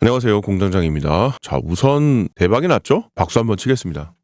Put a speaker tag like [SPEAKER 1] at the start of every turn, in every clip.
[SPEAKER 1] 안녕하세요 공장장입니다. 자 우선 대박이 났죠? 박수 한번 치겠습니다.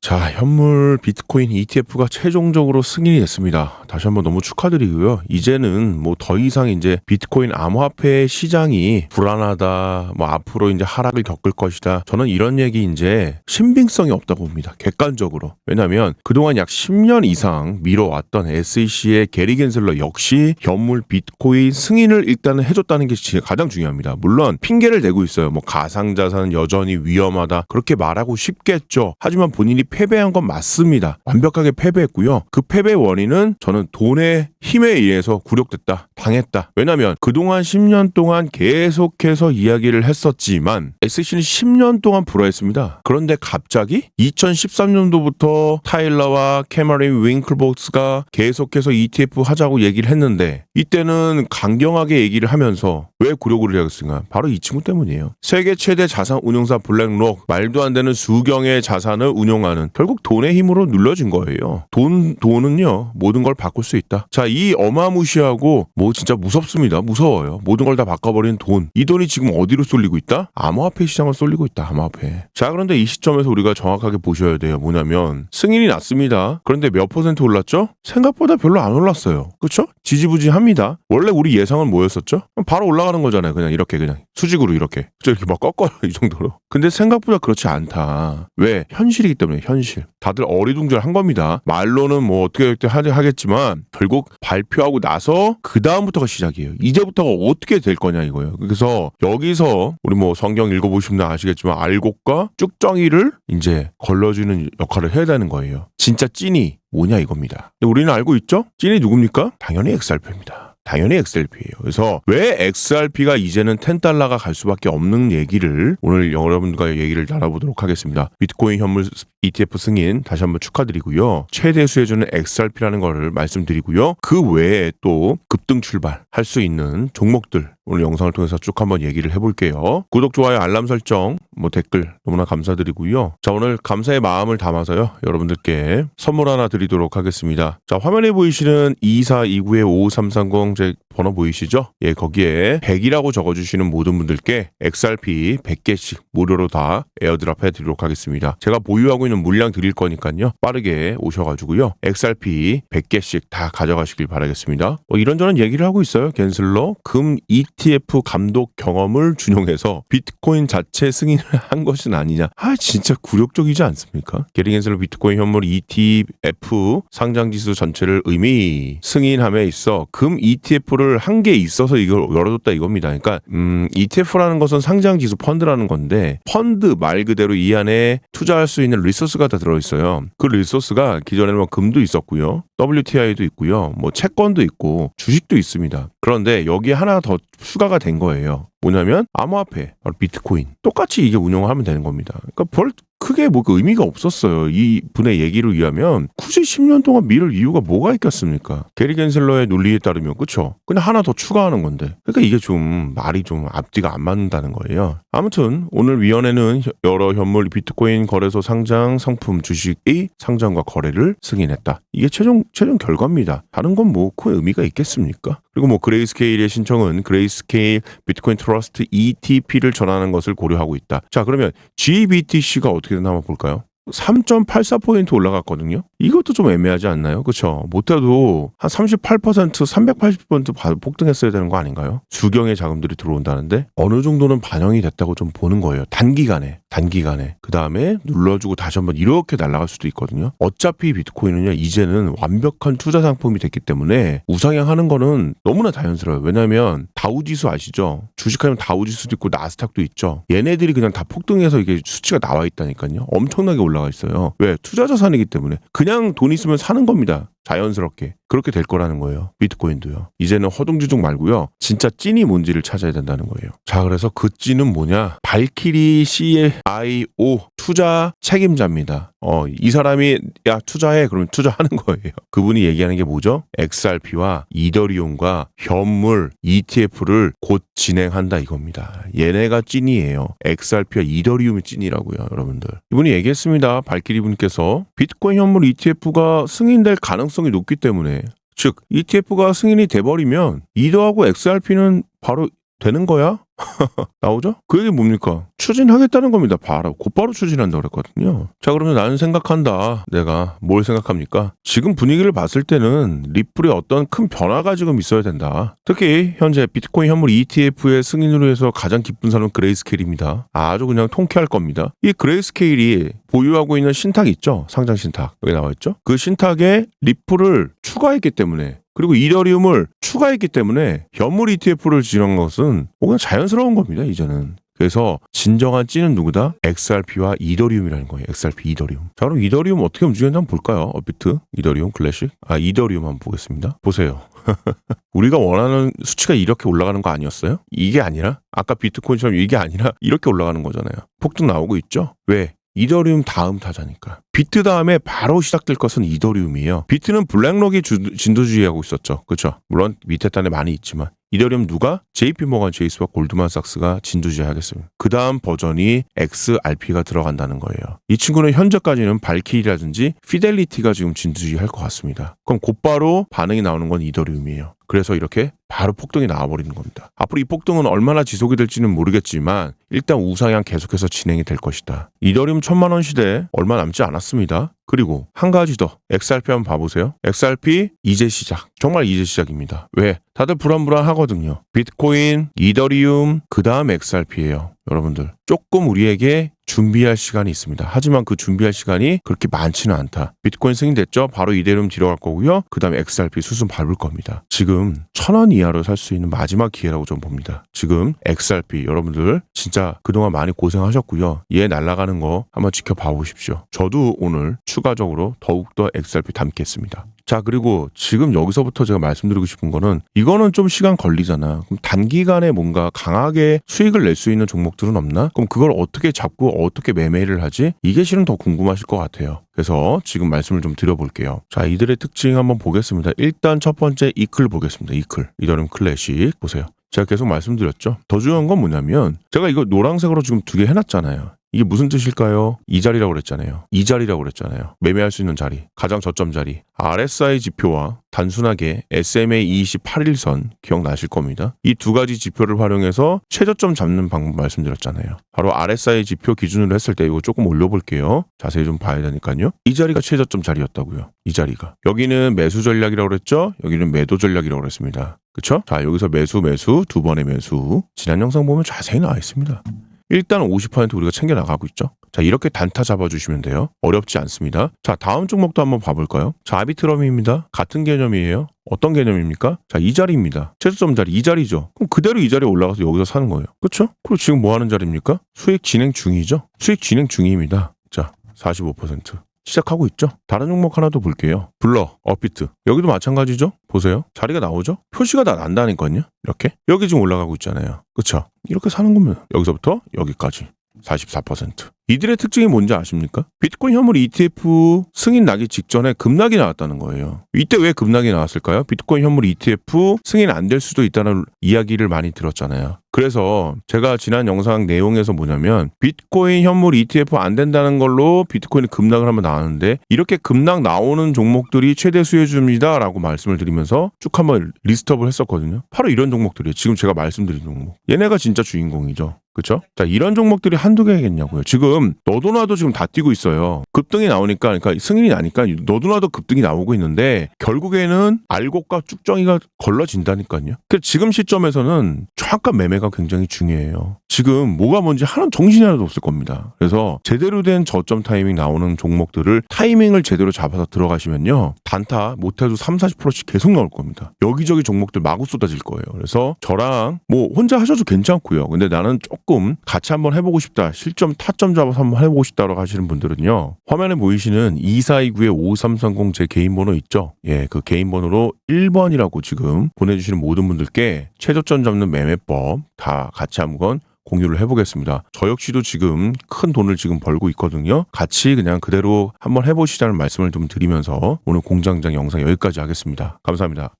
[SPEAKER 1] 자 현물 비트코인 ETF가 최종적으로 승인이 됐습니다. 다시 한번 너무 축하드리고요. 이제는 뭐 더 이상 이제 비트코인 암호화폐 시장이 불안하다, 뭐 앞으로 이제 하락을 겪을 것이다. 저는 이런 얘기 이제 신빙성이 없다고 봅니다. 객관적으로. 왜냐하면 그동안 약 10년 이상 미뤄왔던 SEC의 게리 겐슬러 역시 현물 비트코인 승인을 일단은 해줬다는 게 가장 중요합니다. 물론 핑계를 대고 있어요. 뭐 가상자산은 여전히 위험하다. 그렇게 말하고 싶겠죠. 하지만 본인이 패배한 건 맞습니다. 완벽하게 패배했고요. 그 패배 원인은 저는 돈의 힘에 의해서 굴욕됐다. 당했다. 왜냐면 그동안 10년 동안 계속해서 이야기를 했었지만 SC는 10년 동안 불화했습니다. 그런데 갑자기 2013년도부터 타일러와 캐머린 윙클복스가 계속해서 ETF 하자고 얘기를 했는데 이때는 강경하게 얘기를 하면서 왜 굴욕을 해야겠습니까? 바로 이 친구 때문이에요. 세계 최대 자산 운용사 블랙록 말도 안 되는 수경의 자산을 운용하는 결국 돈의 힘으로 눌러진 거예요. 돈 돈은요 모든 걸 바꿀 수 있다. 자 이 어마무시하고 뭐 진짜 무섭습니다. 무서워요. 모든 걸 다 바꿔버린 돈. 이 돈이 지금 어디로 쏠리고 있다? 암호화폐 시장을 쏠리고 있다. 암호화폐. 자 그런데 이 시점에서 우리가 정확하게 보셔야 돼요. 뭐냐면 승인이 났습니다. 그런데 몇 퍼센트 올랐죠? 생각보다 별로 안 올랐어요. 그렇죠? 지지부진합니다. 원래 우리 예상은 뭐였었죠? 바로 올라가는 거잖아요. 그냥 이렇게 그냥 수직으로 이렇게. 그죠? 이렇게 막 꺾어요. 이 정도로. 근데 생각보다 그렇지 않다. 왜? 현실이기 때문에 현실. 다들 어리둥절한 겁니다. 말로는 뭐 어떻게 어떻게 하- 하겠지만 결국 발표하고 나서 그 다음부터가 시작이에요. 이제부터가 어떻게 될 거냐 이거예요. 그래서 여기서 우리 뭐 성경 읽어보시면 아시겠지만 알곡과 쭉정이를 이제 걸러주는 역할을 해야 되는 거예요. 진짜 찐이 뭐냐 이겁니다. 우리는 알고 있죠? 찐이 누굽니까? 당연히 XRP입니다. 당연히 XRP예요. 그래서 왜 XRP가 이제는 10달러가 갈 수밖에 없는 얘기를 오늘 여러분과 얘기를 나눠보도록 하겠습니다. 비트코인 현물 ETF 승인 다시 한번 축하드리고요. 최대 수혜주는 XRP라는 거를 말씀드리고요. 그 외에 또 급등 출발할 수 있는 종목들 오늘 영상을 통해서 쭉 한번 얘기를 해볼게요. 구독, 좋아요, 알람 설정, 뭐 댓글 너무나 감사드리고요. 자 오늘 감사의 마음을 담아서요 여러분들께 선물 하나 드리도록 하겠습니다. 자 화면에 보이시는 2429-5330제 번호 보이시죠? 예 거기에 100이라고 적어주시는 모든 분들께 XRP 100개씩 무료로 다 에어드랍 해드리도록 하겠습니다. 제가 보유하고 있는 물량 드릴 거니까요 빠르게 오셔가지고요 XRP 100개씩 다 가져가시길 바라겠습니다. 뭐 이런저런 얘기를 하고 있어요. 겐슬러 금 ETF 감독 경험을 준용해서 비트코인 자체 승인을 한 것은 아니냐. 아 진짜 굴욕적이지 않습니까? 게리 겐슬러 비트코인 현물 ETF 상장 지수 전체를 의미 승인함에 있어 금 ETF를 한개 있어서 이걸 열어줬다 이겁니다. 그러니까 음, ETF라는 것은 상장 지수 펀드라는 건데 펀드 말 그대로 이 안에 투자할 수 있는 리소스가 다 들어있어요. 그 리소스가 기존에는 뭐 금도 있었고요. WTI도 있고요. 뭐 채권도 있고 주식도 있습니다. 그런데 여기에 하나 더 추가가 된 거예요. 뭐냐면 암호화폐, 바로 비트코인 똑같이 이게 운영을 하면 되는 겁니다. 그러니까 별 크게 뭐 그 의미가 없었어요. 이 분의 얘기를 위하면 굳이 10년 동안 미룰 이유가 뭐가 있겠습니까? 게리 겐슬러의 논리에 따르면 그쵸? 그냥 하나 더 추가하는 건데. 그러니까 이게 좀 말이 좀 앞뒤가 안 맞는다는 거예요. 아무튼 오늘 위원회는 혀- 여러 현물 비트코인 거래소 상장 상품 주식의 상장과 거래를 승인했다. 이게 최종 최종 결과입니다. 다른 건 뭐 큰 의미가 있겠습니까? 그리고 뭐 그레이스케일의 신청은 그레이스케일 비트코인 트러스트 ETP를 전하는 것을 고려하고 있다. 자, 그러면 GBTC가 어떻게 되나 한번 볼까요? 3.84포인트 올라갔거든요. 이것도 좀 애매하지 않나요? 그렇죠? 못해도 한 38%, 380% 바- 폭등했어야 되는 거 아닌가요? 수경의 자금들이 들어온다는데 어느 정도는 반영이 됐다고 좀 보는 거예요. 단기간에, 단기간에. 그 다음에 눌러주고 다시 한번 이렇게 날아갈 수도 있거든요. 어차피 비트코인은요, 이제는 완벽한 투자 상품이 됐기 때문에 우상향하는 거는 너무나 자연스러워요. 왜냐하면 다우지수 아시죠? 주식하면 다우지수도 있고 나스닥도 있죠. 얘네들이 그냥 다 폭등해서 이게 수치가 나와 있다니까요. 엄청나게 올라가 있어요. 왜? 투자 자산이기 때문에 그냥 돈 있으면 사는 겁니다. 자연스럽게 그렇게 될 거라는 거예요. 비트코인도요. 이제는 허둥지둥 말고요. 진짜 찐이 뭔지를 찾아야 된다는 거예요. 자, 그래서 그 찐은 뭐냐? 발키리 CIO 투자 책임자입니다. 어, 이 사람이 야 투자해 그러면 투자하는 거예요. 그분이 얘기하는 게 뭐죠? XRP와 이더리움과 현물 ETF를 곧 진행한다 이겁니다. 얘네가 찐이에요. XRP와 이더리움이 찐이라고요, 여러분들. 이분이 얘기했습니다. 발키리 분께서 비트코인 현물 ETF가 승인될 가능성이 높기 때문에 즉 ETF가 승인이 돼버리면 이더하고 XRP는 바로 되는 거야? 나오죠? 그 얘기 뭡니까? 추진하겠다는 겁니다. 바로 곧바로 추진한다 그랬거든요. 자 그러면 나는 생각한다. 내가 뭘 생각합니까? 지금 분위기를 봤을 때는 리플에 어떤 큰 변화가 지금 있어야 된다. 특히 현재 비트코인 현물 ETF의 승인으로 해서 가장 기쁜 사람은 그레이스케일입니다. 아주 그냥 통쾌할 겁니다. 이 그레이스케일이 보유하고 있는 신탁 있죠? 상장 신탁 여기 나와 있죠? 그 신탁에 리플을 추가했기 때문에 그리고 이더리움을 추가했기 때문에 현물 ETF를 지정한 것은 그냥 자연 스러운 겁니다, 이제는. 그래서 진정한 찌는 누구다? XRP와 이더리움이라는 거예요. XRP 이더리움. 자, 그럼 이더리움 어떻게 움직이는지 한번 볼까요? 업비트, 이더리움, 클래식. 아, 이더리움 한번 보겠습니다. 보세요. 우리가 원하는 수치가 이렇게 올라가는 거 아니었어요? 이게 아니라 아까 비트코인처럼 이게 아니라 이렇게 올라가는 거잖아요. 폭등 나오고 있죠? 왜? 이더리움 다음 타자니까. 비트 다음에 바로 시작될 것은 이더리움이에요. 비트는 블랙록이 주- 진도주의하고 있었죠. 그렇죠? 물론 밑에 단에 많이 있지만 이더리움 누가? JP 모건 제이스와 골드만삭스가 진두지휘하겠습니다. 그 다음 버전이 XRP가 들어간다는 거예요. 이 친구는 현재까지는 발키리라든지 피델리티가 지금 진두지휘할 것 같습니다. 그럼 곧바로 반응이 나오는 건 이더리움이에요. 그래서 이렇게 바로 폭등이 나와버리는 겁니다. 앞으로 이 폭등은 얼마나 지속이 될지는 모르겠지만 일단 우상향 계속해서 진행이 될 것이다. 이더리움 천만 원 시대 얼마 남지 않았습니다. 그리고 한 가지 더 XRP 한번 봐보세요. XRP 이제 시작. 정말 이제 시작입니다. 왜? 다들 불안불안하거든요. 비트코인, 이더리움, 그 다음 XRP예요. 여러분들 조금 우리에게 준비할 시간이 있습니다. 하지만 그 준비할 시간이 그렇게 많지는 않다. 비트코인 승인됐죠? 바로 이더리움 뒤로 갈 거고요. 그 다음에 XRP 수순 밟을 겁니다. 지금 천 원 이하로 살 수 있는 마지막 기회라고 좀 봅니다. 지금 XRP 여러분들 진짜 그동안 많이 고생하셨고요. 얘 날아가는 거 한번 지켜봐 보십시오. 저도 오늘 추가적으로 더욱더 XRP 담겠습니다. 자, 그리고 지금 여기서부터 제가 말씀드리고 싶은 거는 이거는 좀 시간 걸리잖아. 그럼 단기간에 뭔가 강하게 수익을 낼 수 있는 종목들은 없나? 그럼 그걸 어떻게 잡고 어떻게 매매를 하지? 이게 실은 더 궁금하실 것 같아요. 그래서 지금 말씀을 좀 드려볼게요. 자, 이들의 특징 한번 보겠습니다. 일단 첫 번째 이클 보겠습니다. 이클. 이더름 클래식. 보세요. 제가 계속 말씀드렸죠. 더 중요한 건 뭐냐면 제가 이거 노란색으로 지금 두 개 해놨잖아요. 이게 무슨 뜻일까요? 이 자리라고 그랬잖아요. 이 자리라고 그랬잖아요. 매매할 수 있는 자리, 가장 저점 자리. RSI 지표와 단순하게 SMA 28일선 기억나실 겁니다. 이 두 가지 지표를 활용해서 최저점 잡는 방법 말씀드렸잖아요. 바로 RSI 지표 기준으로 했을 때 이거 조금 올려볼게요. 자세히 좀 봐야 되니까요. 이 자리가 최저점 자리였다고요. 이 자리가. 여기는 매수 전략이라고 그랬죠? 여기는 매도 전략이라고 그랬습니다. 그쵸? 자, 여기서 매수, 매수, 두 번의 매수. 지난 영상 보면 자세히 나와 있습니다. 일단 50% 우리가 챙겨 나가고 있죠. 자, 이렇게 단타 잡아주시면 돼요. 어렵지 않습니다. 자, 다음 종목도 한번 봐볼까요? 자, 아비트럼입니다. 같은 개념이에요. 어떤 개념입니까? 자, 이 자리입니다. 최저점 자리, 이 자리죠. 그럼 그대로 이 자리에 올라가서 여기서 사는 거예요. 그렇죠? 그리고 지금 뭐 하는 자리입니까? 수익 진행 중이죠. 수익 진행 중입니다. 자, 45%. 시작하고 있죠. 다른 종목 하나 더 볼게요. 블러, 업비트. 여기도 마찬가지죠. 보세요. 자리가 나오죠. 표시가 다 난다니까요. 이렇게 여기 지금 올라가고 있잖아요. 그렇죠? 이렇게 사는 거면 여기서부터 여기까지 44%. 이들의 특징이 뭔지 아십니까? 비트코인 현물 ETF 승인 나기 직전에 급락이 나왔다는 거예요. 이때 왜 급락이 나왔을까요? 비트코인 현물 ETF 승인 안 될 수도 있다는 이야기를 많이 들었잖아요. 그래서 제가 지난 영상 내용에서 뭐냐면 비트코인 현물 ETF 안 된다는 걸로 비트코인이 급락을 한번 나왔는데 이렇게 급락 나오는 종목들이 최대 수혜주입니다 라고 말씀을 드리면서 쭉 한번 리스트업을 했었거든요. 바로 이런 종목들이에요. 지금 제가 말씀드린 종목. 얘네가 진짜 주인공이죠. 그렇죠? 자, 이런 종목들이 한두 개겠냐고요. 지금 너도 나도 지금 다 뛰고 있어요. 급등이 나오니까 그러니까 승인이 나니까 너도 나도 급등이 나오고 있는데 결국에는 알고가 쭉정이가 걸러진다니까요. 그 지금 시점에서는 정확한 매매가 굉장히 중요해요. 지금 뭐가 뭔지 하나는 정신이 하나도 없을 겁니다. 그래서 제대로 된 저점 타이밍 나오는 종목들을 타이밍을 제대로 잡아서 들어가시면요. 단타 못해도 3, 40%씩 계속 나올 겁니다. 여기저기 종목들 마구 쏟아질 거예요. 그래서 저랑 뭐 혼자 하셔도 괜찮고요. 근데 나는 조금 같이 한번 해보고 싶다. 실점 타점 잡아서 한번 해보고 싶다라고 하시는 분들은요. 화면에 보이시는 2429의 5330 제 개인 번호 있죠? 예, 그 개인 번호로 1번이라고 지금 보내주시는 모든 분들께 최저점 잡는 매매법 다 같이 한번 공유를 해보겠습니다. 저 역시도 지금 큰 돈을 지금 벌고 있거든요. 같이 그냥 그대로 한번 해보시자는 말씀을 좀 드리면서 오늘 공장장 영상 여기까지 하겠습니다. 감사합니다.